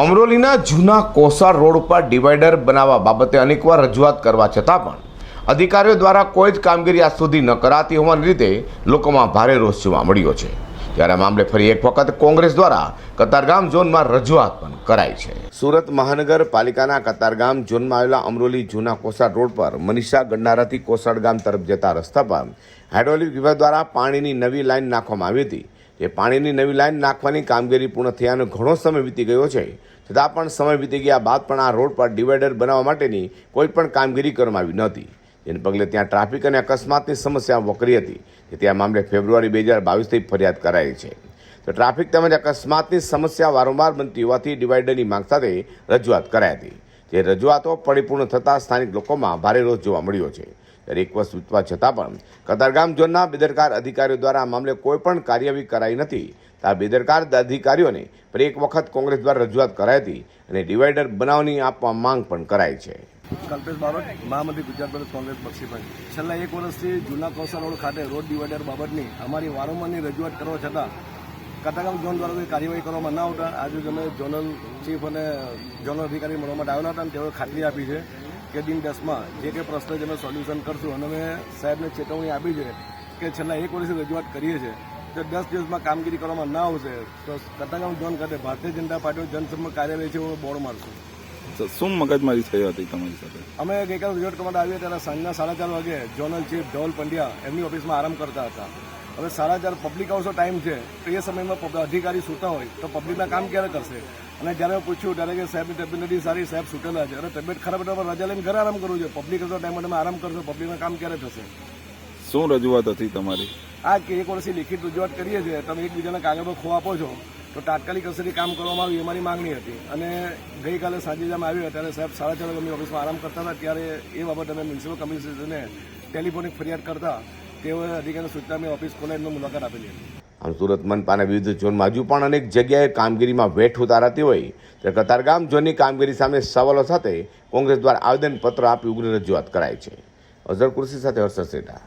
અમરોલીના જૂના કોસાર રોડ ઉપર ડિવાઈડર બનાવવા બાબતે અનેકવાર રજૂઆત કરવા છતાં પણ અધિકારીઓ દ્વારા કોઈ જ કામગીરી આજ સુધી ન કરાતી હોવાને લીધે લોકોમાં ભારે રોષ જોવા મળ્યો છે. ત્યારે મામલે ફરી એક વખત કોંગ્રેસ દ્વારા કતારગામ ઝોનમાં રજૂઆત પણ કરાઈ છે. સુરત મહાનગરપાલિકાના કતારગામ ઝોનમાં આવેલા અમરોલી જૂના કોસાડ રોડ પર મનીષા ગંડારાથી કોસાડ ગામ તરફ જતા રસ્તા પર હાઇડ્રોલિક વિભાગ દ્વારા પાણીની નવી લાઈન નાખવામાં આવી હતી. જે પાણીની નવી લાઈન નાખવાની કામગીરી પૂર્ણ થયાનો ઘણો સમય વીતી ગયો છે. છતાં પણ સમય વીતી ગયા બાદ પણ આ રોડ પર ડિવાઈડર બનાવવા માટેની કોઈ પણ કામગીરી કરવામાં આવી નહોતી. જેને પગલે ત્યાં ટ્રાફિક અને અકસ્માતની સમસ્યા વકરી હતી. તેથી આ મામલે ફેબ્રુઆરી બે હજાર બાવીસથી ફરિયાદ કરાઈ છે. તો ટ્રાફિક તેમજ અકસ્માતની સમસ્યા વારંવાર બનતી હોવાથી ડિવાઈડરની માંગ સાથે રજૂઆત કરાઈ હતી. જે રજૂઆતો પરિપૂર્ણ થતાં સ્થાનિક લોકોમાં ભારે રોષ જોવા મળ્યો છે. એક વર્ષ વીતવા છતાં પણ કતારગામ ઝોનના બેદરકાર અધિકારીઓ દ્વારા આ મામલે કોઈપણ કાર્યવાહી કરાઈ નથી. આ બેદરકાર અધિકારીઓને ફરી એક વખત કોંગ્રેસ દ્વારા રજૂઆત કરાઈ હતી અને ડિવાઈડર બનાવવાની આપવા માંગ પણ કરાઈ છે. કલ્પેશ બારોટ, મહામંત્રી ગુજરાત પ્રદેશ કોંગ્રેસ બક્ષીભાઈ. છેલ્લા એક વર્ષથી જૂના કોસા રોડ ખાતે રોડ ડિવાઈડર બાબતની અમારી વારંવારની રજૂઆત કરવા છતાં કતારગામ ઝોન દ્વારા કોઈ કાર્યવાહી કરવામાં ના આવતા. આજે અમે ઝોનલ ચીફ અને ઝોનલ અધિકારી મળવા માટે આવેલા હતા અને તેઓએ ખાતરી આપી છે કે દિન દસમાં જે કંઈ પ્રશ્ન છે અમે સોલ્યુશન કરશું. અને અમે સાહેબને ચેતવણી આપી છે કે છેલ્લા એક વર્ષથી રજૂઆત કરીએ છીએ. તો દસ દિવસમાં કામગીરી કરવામાં ના આવશે. તો કતાગામ ઝોન ખાતે ભારતીય જનતા પાર્ટીનો જનસંપર્ક કાર્યાલય છે હું બોર્ડ મારશું. શું મગજમારી થઈ હતી તમારી સાથે? અમે ગઈકાલે રજૂઆત કરવા આવ્યા ત્યારે સાંજના સાડા ચાર વાગે જોનલ ચીફ ધવલ પંડ્યા એમની ઓફિસમાં આરામ કરતા હતા. હવે સાડા ચાર પબ્લિક હાઉસનો ટાઈમ છે તો એ સમયમાં અધિકારી સૂતા હોય તો પબ્લિકના કામ ક્યારે કરશે? અને જ્યારે પૂછ્યું ત્યારે કે સાહેબની તબિયત નથી સારી સાહેબ સૂટેલા છે. અને તબિયત ખરાબ એટલે રજા લઈને ઘરે આરામ કરવું છે. પબ્લિક હાઉસનો ટાઈમ તમે આરામ કરશો. પબ્લિકના કામ ક્યારે થશે? શું રજૂઆત હતી તમારી? આ કે એક વર્ષથી લેખિત રજૂઆત કરીએ છીએ તમે એકબીજાના કાગળ પર ખો આપો છો તો તાત્કાલિક અસરથી કામ કરવામાં આવ્યું એ મારી માંગણી હતી. અને ગઈકાલે સાંજે જેમ આવ્યા ત્યારે સાહેબ સાડા ચાર વાગે ઓફિસમાં આરામ કરતા હતા ત્યારે એ બાબતે અમે મ્યુનિસિપલ કમિશનરને ટેલિફોનિક ફરિયાદ કરતા તેઓએ અધિકારીની સૂચના મેં ઓફિસ ખોલાવીને મુલાકાત આપેલી હતી. સુરત મનપાના વિવિધ ઝોનમાં હજુ પણ અનેક જગ્યાએ કામગીરીમાં વેઠ ઉતારાતી હોય. ત્યારે કતારગામ ઝોનની કામગીરી સામે સવાલો સાથે કોંગ્રેસ દ્વારા આવેદનપત્ર આપી ઉગ્ર રજૂઆત કરાઈ છે. અઝર કુર્સી સાથે હર્ષદ સેઠા.